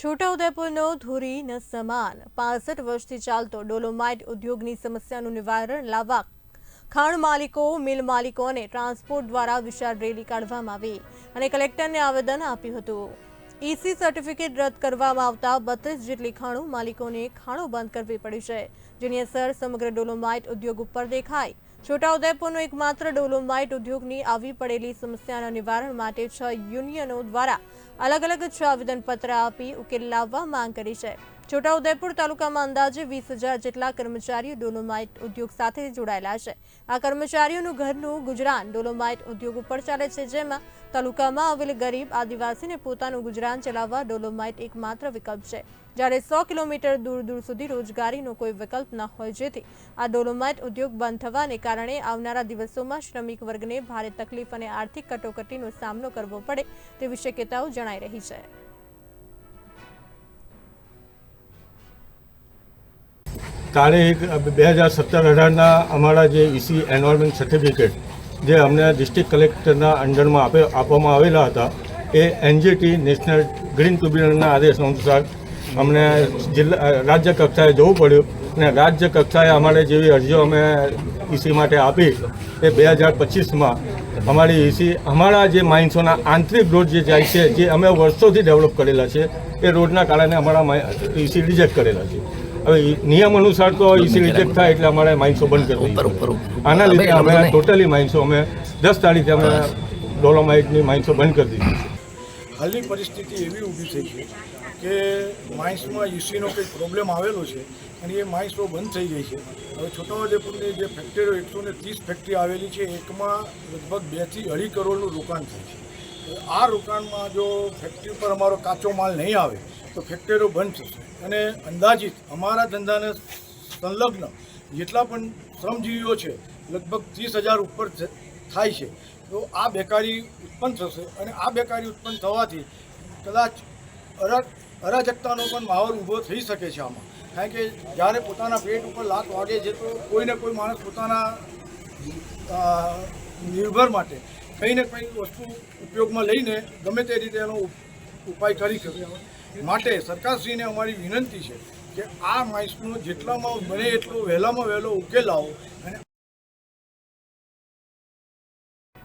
છોટાઉદેપુરનો ધુરી ન સમાન પાસઠ વર્ષથી ચાલતો ડોલોમાઇટ ઉદ્યોગની સમસ્યાનું નિવારણ લાવવા ખાણ માલિકો, મિલ માલિકો અને ટ્રાન્સપોર્ટ દ્વારા વિશાળ રેલી કાઢવામાં આવી અને કલેક્ટરને આવેદન આપ્યું હતું. ઈસી સર્ટિફિકેટ રદ કરવામાં આવતા બત્રીસ જેટલી ખાણો માલિકોને ખાણો બંધ કરવી પડી છે, જેની અસર સમગ્ર ડોલોમાઇટ ઉદ્યોગ ઉપર દેખાય છોટાઉદેપુરનો એકમાત્ર ડોલોમાઇટ ઉદ્યોગની આવી પડેલી સમસ્યાના નિવારણ માટે છ યુનિયનો દ્વારા અલગ અલગ છ આવેદનપત્ર આપી ઉકેલ લાવવા માંગ કરી છે. છોટાઉદેપુર તાલુકામાં અંદાજે વીસ હજાર જેટલા કર્મચારીઓ ડોલોમાઇટ ઉદ્યોગ સાથે જોડાયેલા છે. આ કર્મચારીઓનું ઘરનું ગુજરાન ડોલોમાઇટ ઉદ્યોગ ઉપર ચાલે છે, જેમાં તાલુકામાં આવેલ ગરીબ આદિવાસીને પોતાનું ગુજરાન ચલાવવા ડોલોમાઇટ એકમાત્ર વિકલ્પ છે. જ્યારે સો કિલોમીટર દૂર દૂર સુધી રોજગારીનો કોઈ વિકલ્પ ન હોય, જેથી આ ડોલોમાઇટ ઉદ્યોગ બંધ થવાને કારણે આવનારા દિવસોમાં શ્રમિક વર્ગને ભારે તકલીફ અને આર્થિક કટોકટીનો સામનો કરવો પડે તેવી શક્યતાઓ જણાઈ રહી છે. તારીખ બે હજાર સત્તર અઢારના અમારા જે ઈસી એન્વાયરમેન્ટ સર્ટિફિકેટ જે અમને ડિસ્ટ્રિક્ટ કલેક્ટરના અંડરમાં આપે, આપવામાં આવેલા હતા, એ એનજીટી નેશનલ ગ્રીન ટ્રિબ્યુનલના આદેશ અનુસાર અમને જિલ્લા રાજ્ય કક્ષાએ જવું પડ્યું અને રાજ્ય કક્ષાએ અમારે જેવી અરજીઓ અમે ઈસી માટે આપી એ બે હજાર પચીસમાં અમારી ઇસી અમારા જે માઇન્સોના આંતરિક રોડ જે જાય છે, જે અમે વર્ષોથી ડેવલપ કરેલા છે, એ રોડના કારણે અમારા ઈસી રિજેક્ટ કરેલા છે. હવે નિયમ અનુસાર તો ઈસી રિજેક્ટ થાય એટલે અમારે માઇન્સો બંધ કરવી. આના લીધે અમે ટોટલી માઇન્સો અમે દસ તારીખે અમે ડોલોમાઇટની માઇન્સો બંધ કરી દીધી. હાલની પરિસ્થિતિ એવી ઊભી થઈ છે કે માઇન્સમાં યુસીનો કંઈક પ્રોબ્લેમ આવેલો છે અને એ માઇન્સો બંધ થઈ ગઈ છે. હવે છોટાઉદેપુરની જે ફેક્ટરીઓ એકસો ને ત્રીસ ફેક્ટરી આવેલી છે એકમાં લગભગ બેથી અઢી કરોડનું રોકાણ થાય છે. આ રોકાણમાં જો ફેક્ટરી પર અમારો કાચો માલ નહીં આવે તો ફેક્ટરીઓ બંધ થશે. અને અંદાજિત અમારા ધંધાને સંલગ્ન જેટલા પણ શ્રમજીવીઓ છે, લગભગ ત્રીસ હજાર ઉપર થાય છે. તો આ બેકારી ઉત્પન્ન થશે અને આ બેકારી ઉત્પન્ન થવાથી કદાચ અરા, અરાજકતાનો પણ માહોલ ઊભો થઈ શકે છે આમાં. કારણ કે જ્યારે પોતાના પેટ ઉપર લાત વાગે છે, તો કોઈને કોઈ માણસ પોતાના નિર્ભર માટે કંઈ ને કંઈ વસ્તુ ઉપયોગમાં લઈને ગમે તે રીતે એનો ઉપ- ઉપાય કરી શકે. માટે સરકારશ્રીને અમારી વિનંતી છે કે આ માઇસનો જેટલામાં બને એટલો વહેલામાં વહેલો ઉકેલ અને